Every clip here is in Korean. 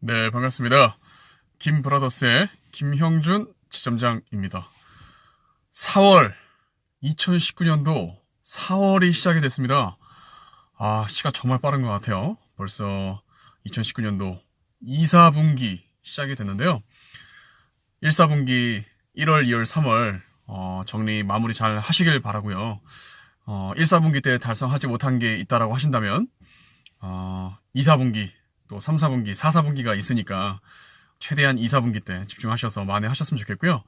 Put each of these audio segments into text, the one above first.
네, 반갑습니다. 김브라더스의 김형준 지점장입니다. 4월, 2019년도 4월이 시작이 됐습니다. 아, 시간 정말 빠른 것 같아요. 벌써 2019년도 2, 4분기 시작이 됐는데요. 1, 4분기 1월, 2월, 3월 어, 정리 마무리 잘 하시길 바라고요. 어, 1, 4분기 때 달성하지 못한 게 있다라고 하신다면 어, 2, 4분기 또 3, 4분기, 4, 4분기가 있으니까 최대한 2, 4분기 때 집중하셔서 만회하셨으면 좋겠고요.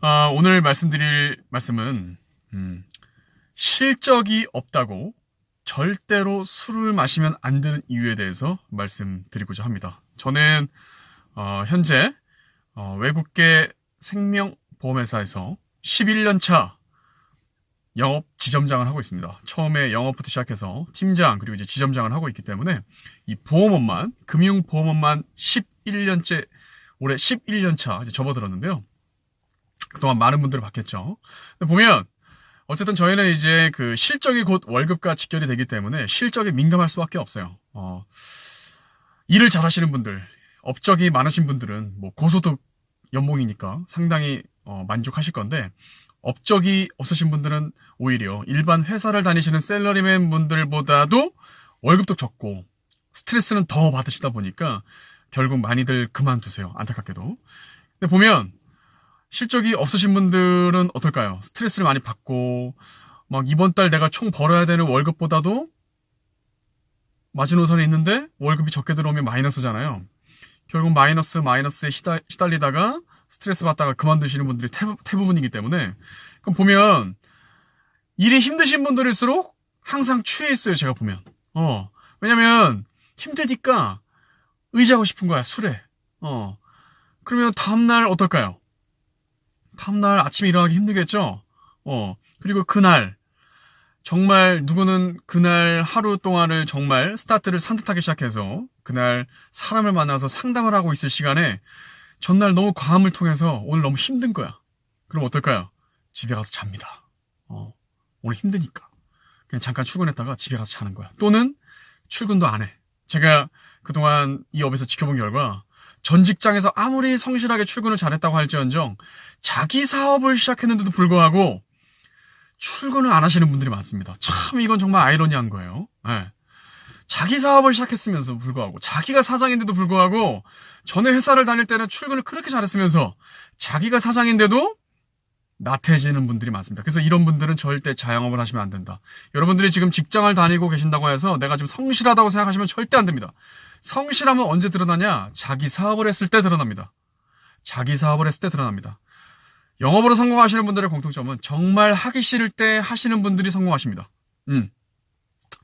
아, 오늘 말씀드릴 말씀은 음, 실적이 없다고 절대로 술을 마시면 안 되는 이유에 대해서 말씀드리고자 합니다. 저는 어, 현재 어, 외국계 생명보험회사에서 11년 차 영업 지점장을 하고 있습니다. 처음에 영업부터 시작해서 팀장 그리고 이제 지점장을 하고 있기 때문에 이 보험업만 금융 보험업만 11년째 올해 11년 차 이제 접어들었는데요. 그동안 많은 분들을 봤겠죠. 보면 어쨌든 저희는 이제 그 실적이 곧 월급과 직결이 되기 때문에 실적에 민감할 수밖에 없어요. 어, 일을 잘하시는 분들, 업적이 많으신 분들은 뭐 고소득 연봉이니까 상당히 어, 만족하실 건데 업적이 없으신 분들은 오히려 일반 회사를 다니시는 셀러리맨 분들보다도 월급도 적고 스트레스는 더 받으시다 보니까 결국 많이들 그만두세요. 안타깝게도. 근데 보면 실적이 없으신 분들은 어떨까요? 스트레스를 많이 받고 막 이번 달 내가 총 벌어야 되는 월급보다도 마지노선에 있는데 월급이 적게 들어오면 마이너스잖아요. 결국 마이너스 마이너스에 시달, 시달리다가 스트레스 받다가 그만두시는 분들이 대부, 대부 분이기 때문에 그럼 보면 일이 힘드신 분들일수록 항상 취해 있어요. 제가 보면 어 왜냐면 힘드니까 의지하고 싶은 거야 술에 어 그러면 다음날 어떨까요? 다음날 아침에 일어나기 힘들겠죠? 어 그리고 그날 정말 누구는 그날 하루 동안을 정말 스타트를 산뜻하게 시작해서 그날 사람을 만나서 상담을 하고 있을 시간에 전날 너무 과음을 통해서 오늘 너무 힘든 거야. 그럼 어떨까요? 집에 가서 잡니다. 어, 오늘 힘드니까. 그냥 잠깐 출근했다가 집에 가서 자는 거야. 또는 출근도 안 해. 제가 그동안 이 업에서 지켜본 결과 전 직장에서 아무리 성실하게 출근을 잘했다고 할지언정 자기 사업을 시작했는데도 불구하고 출근을 안 하시는 분들이 많습니다. 참 이건 정말 아이러니한 거예요. 네. 자기 사업을 시작했으면서 불구하고 자기가 사장인데도 불구하고 전에 회사를 다닐 때는 출근을 그렇게 잘했으면서 자기가 사장인데도 나태해지는 분들이 많습니다. 그래서 이런 분들은 절대 자영업을 하시면 안 된다. 여러분들이 지금 직장을 다니고 계신다고 해서 내가 지금 성실하다고 생각하시면 절대 안 됩니다. 성실함은 언제 드러나냐? 자기 사업을 했을 때 드러납니다. 자기 사업을 했을 때 드러납니다. 영업으로 성공하시는 분들의 공통점은 정말 하기 싫을 때 하시는 분들이 성공하십니다. 음.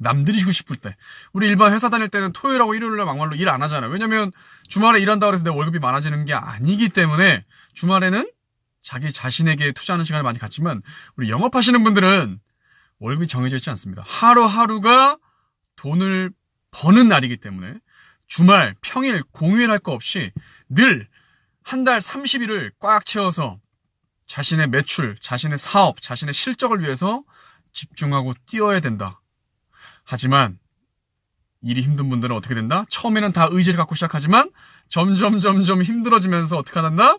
남들이 쉬고 싶을 때. 우리 일반 회사 다닐 때는 토요일하고 일요일날 막말로 일 안 하잖아요. 왜냐면 주말에 일한다고 해서 내 월급이 많아지는 게 아니기 때문에 주말에는 자기 자신에게 투자하는 시간을 많이 갖지만 우리 영업하시는 분들은 월급이 정해져 있지 않습니다. 하루하루가 돈을 버는 날이기 때문에 주말, 평일, 공휴일 할 거 없이 늘 한 달 30일을 꽉 채워서 자신의 매출, 자신의 사업, 자신의 실적을 위해서 집중하고 뛰어야 된다. 하지만 일이 힘든 분들은 어떻게 된다? 처음에는 다 의지를 갖고 시작하지만 점점 점점 힘들어지면서 어떻게 한다?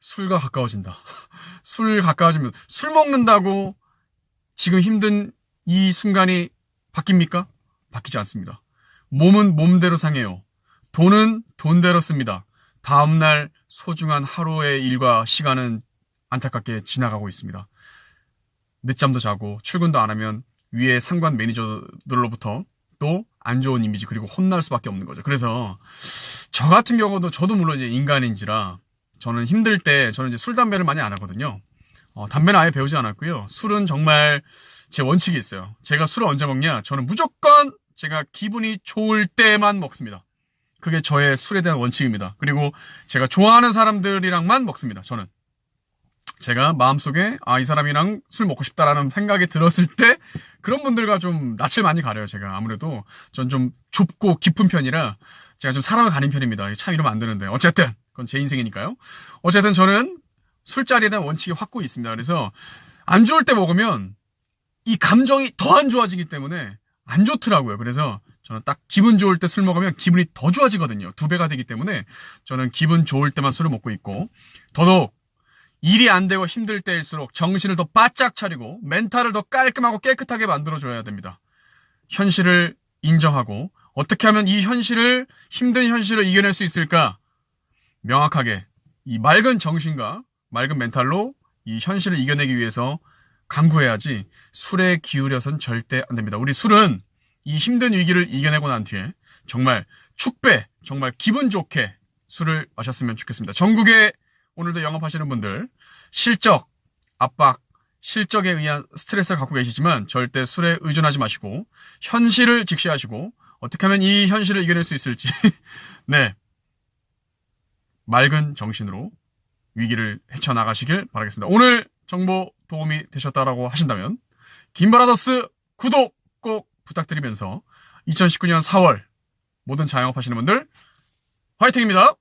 술과 가까워진다. 술 가까워지면 술 먹는다고 지금 힘든 이 순간이 바뀝니까? 바뀌지 않습니다. 몸은 몸대로 상해요. 돈은 돈대로 씁니다. 다음날 소중한 하루의 일과 시간은 안타깝게 지나가고 있습니다. 늦잠도 자고 출근도 안 하면 위에 상관 매니저들로부터 또 안 좋은 이미지 그리고 혼날 수밖에 없는 거죠. 그래서 저 같은 경우도 저도 물론 이제 인간인지라 저는 힘들 때 저는 이제 술 담배를 많이 안 하거든요. 어, 담배는 아예 배우지 않았고요. 술은 정말 제 원칙이 있어요. 제가 술을 언제 먹냐? 저는 무조건 제가 기분이 좋을 때만 먹습니다. 그게 저의 술에 대한 원칙입니다. 그리고 제가 좋아하는 사람들이랑만 먹습니다. 저는. 제가 마음속에 아 이 사람이랑 술 먹고 싶다라는 생각이 들었을 때 그런 분들과 좀 낯을 많이 가려요 제가. 아무래도 전 좀 좁고 깊은 편이라 제가 좀 사람을 가린 편입니다. 참 이러면 안 되는데. 어쨌든 그건 제 인생이니까요. 어쨌든 저는 술자리에 대한 원칙이 확고히 있습니다. 그래서 안 좋을 때 먹으면 이 감정이 더 안 좋아지기 때문에 안 좋더라고요. 그래서 저는 딱 기분 좋을 때 술 먹으면 기분이 더 좋아지거든요. 두 배가 되기 때문에 저는 기분 좋을 때만 술을 먹고 있고 더더욱 일이 안 되고 힘들 때일수록 정신을 더 바짝 차리고 멘탈을 더 깔끔하고 깨끗하게 만들어줘야 됩니다. 현실을 인정하고 어떻게 하면 이 현실을 힘든 현실을 이겨낼 수 있을까 명확하게 이 맑은 정신과 맑은 멘탈로 이 현실을 이겨내기 위해서 강구해야지 술에 기울여선 절대 안 됩니다. 우리 술은 이 힘든 위기를 이겨내고 난 뒤에 정말 축배, 정말 기분 좋게 술을 마셨으면 좋겠습니다. 전국에 오늘도 영업하시는 분들 실적, 압박, 실적에 의한 스트레스를 갖고 계시지만 절대 술에 의존하지 마시고 현실을 직시하시고 어떻게 하면 이 현실을 이겨낼 수 있을지 네 맑은 정신으로 위기를 헤쳐나가시길 바라겠습니다. 오늘 정보 도움이 되셨다라고 하신다면 김바라더스 구독 꼭 부탁드리면서 2019년 4월 모든 자영업 하시는 분들 화이팅입니다.